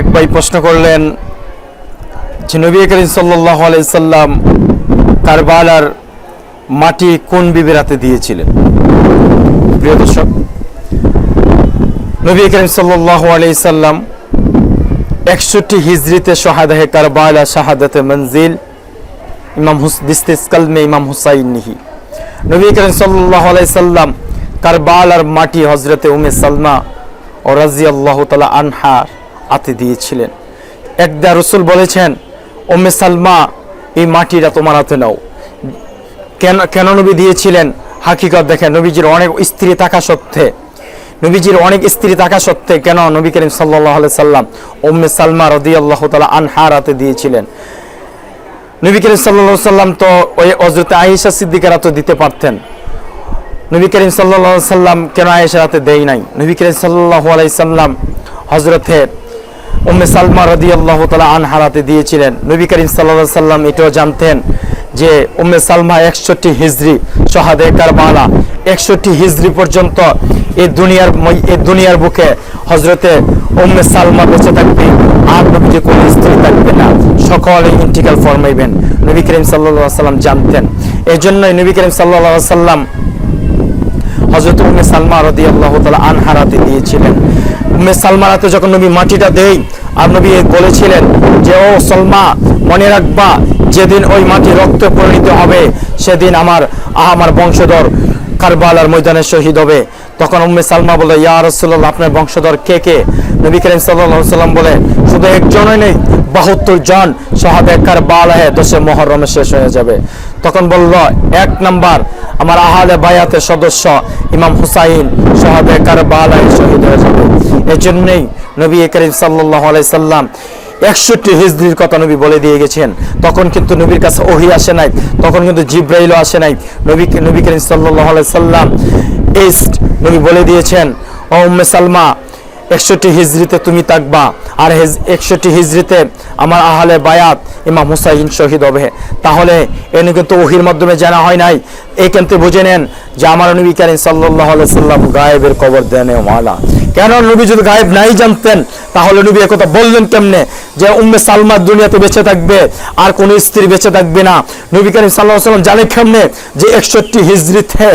এক ভাই প্রশ্ন করলেন যে নবী করিম সাল্লাহ আলাইসাল্লাম কারবালার মাটি কোন বিবির হাতে দিয়েছিলেন? প্রিয় দর্শক, নবী করিম সাল্লাহ আলাইসাল্লাম একষট্টি হিজরিতে শাহাদাহে কারবালা শাহাদাতে মঞ্জিল, ইমাম হুস, দিস্তিস কালমে ইমাম হুসাইন নিহি নবী করিম সাল্লাহ আলাইসাল্লাম কারবালার মাটি হজরতে উমে সালমা ও রাজি আল্লাহ তালা আনহার আতে দিয়েছিলেন। একদা রসুল বলেছেন ওমে সালমা, এই মাটিটা তোমার হাতে নাও। কেন কেন নবী দিয়েছিলেন? হাকিকত দেখেন, নবীজির অনেক স্ত্রী থাকা সত্ত্বে, নবীজির অনেক স্ত্রী থাকা সত্ত্বে কেন নবী করিম সাল্লাহ সাল্লাম ওম্মে সালমা রদি আল্লাহ তালা আনহার হাতে দিয়েছিলেন? নবী করিম সাল্লাহ সাল্লাম তো ওই হজরতে আয়েশা সিদ্দিকারা তো দিতে পারতেন। নবী করিম সাল্লাহ সাল্লাম কেন আয়েশার হাতে দেয় নাই? নবী করিম সাল্লাহ আলাইসাল্লাম হজরতে উম্মে সালমা রদি আল্লাহ তালা আনহারাতে দিয়েছিলেন। নবী করিম সাল্লাহ সাল্লাম এটাও জানতেন যে উম্মে সালমা একষট্টি হিজড়ি সহাদে কারবালা, একষট্টি হিজড়ি পর্যন্ত এই দুনিয়ার এই দুনিয়ার বুকে হজরতে উম্মে সালমা বেঁচে থাকবে, আর নবীজি কোন স্ত্রী থাকবে না। সকলে ইন্টিকাল ফরমাইবেন নবী করিম সাল্লাহ সাল্লাম জানতেন। এই জন্যই নবী করিম সাল্লাহ সাল্লাম হজরত উম্মে সালমা রদি আল্লাহ তালা আনহারাতে দিয়েছিলেন। উম্মে সালমারাতে যখন নবী মাটিটা দেই আর নবী বলেছিলেন যে, ও সলমা, মনে রাখবা, যেদিন ওই মাটি রক্তে পরিণত হবে, সেদিন আমার আমার বংশধর কারবালার ময়দানে শহীদ হবে। তখন উম্মে সালমা বলে, ইয়া রসুল্লাহ আপনার বংশধর কে কে? নবী করিম সাল্লাহ সাল্লাম বলে শুধু একজনই নেই, বাহাত্তর জন সহাবে কারবালাহে দশে মহরমে শেষ হয়ে যাবে। তখন বলল, এক নাম্বার, আমার আহালে বায়াতের সদস্য ইমাম হুসাইন সহাবে কারবালায় শহীদ হয়ে যাবে। এজন্যই নবী করিম সাল্লাহ সাল্লাম একষট্টি হিজড়ির কথা নবী বলে দিয়ে গেছেন। তখন কিন্তু নবীর কাছে ওহি আসে নাই, তখন কিন্তু জিব্রাইলও আসে নাই। নবী নবী করিম সাল্লাহ সাল্লাম ইস্ট নবী বলে দিয়েছেন, ও উম্মে সালমা একষট্টি হিজড়িতে তুমি থাকবা। আর একষট্টি হিজড়িতে আমার আহলে বায়াত ইমাম হুসাইন শহীদ হবে। তাহলে এনে কিন্তু ওহির মাধ্যমে জানা হয় নাই। এই কিন্তু বুঝে নেন যে আমার নবী কারিম সাল্লাহ সাল্লাম গায়েবের কবর দেন কেন নবী যদি গায়েব নাই জানতেন? তাহলে নবী একথা বললেন কেমনে? যে উম্মে সালমা দুনিয়াতে বেঁচে থাকবে, আর কোন স্ত্রী বেঁচে থাকবে না। নবী করিম সাল্লাহ সাল্লাম জানে কেমনে? যে একষট্টি হিজড়িতে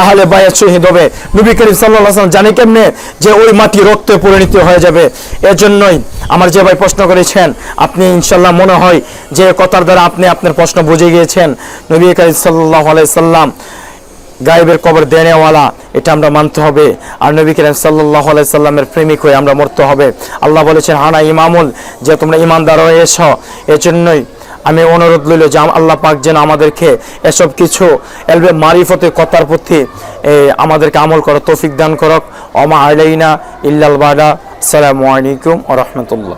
আহলে বায়াত শহীদ হবে। নবী করিম সাল্লাহ সাল্লাম জানে কেমনে? যে ওই মাটি রক্তে পরিণত হয়ে যাবে। এজন্যই আমার যে ভাই প্রশ্ন করেছেন, আপনি ইনশাল্লাহ মনে হয় যে কথার দ্বারা আপনি আপনার প্রশ্ন বুঝে গিয়েছেন। নবী করিম সাল্লাহ আলাইসাল্লাম গায়েবের কবর দেনেওয়ালা এটা আমরা মানতে হবে। আর নবী করিম সাল্লাহ সাল্লামের প্রেমিক হয়ে আমরা মরতে হবে। আল্লাহ বলেছেন, হানা ইমামুল যে তোমরা ইমানদার হয়ে এসো, এজন্যই আমি অনুরোধ লইল যে আল্লাহ পাক যেন আমাদেরকে এসব কিছু এলবে মারিফতের কথার প্রতি আমাদেরকে আমল করো তৌফিক দান করক। অমা আলাইনা ইল্লাল বাদা। সালামু আলাইকুম ও রহমতুল্লাহ।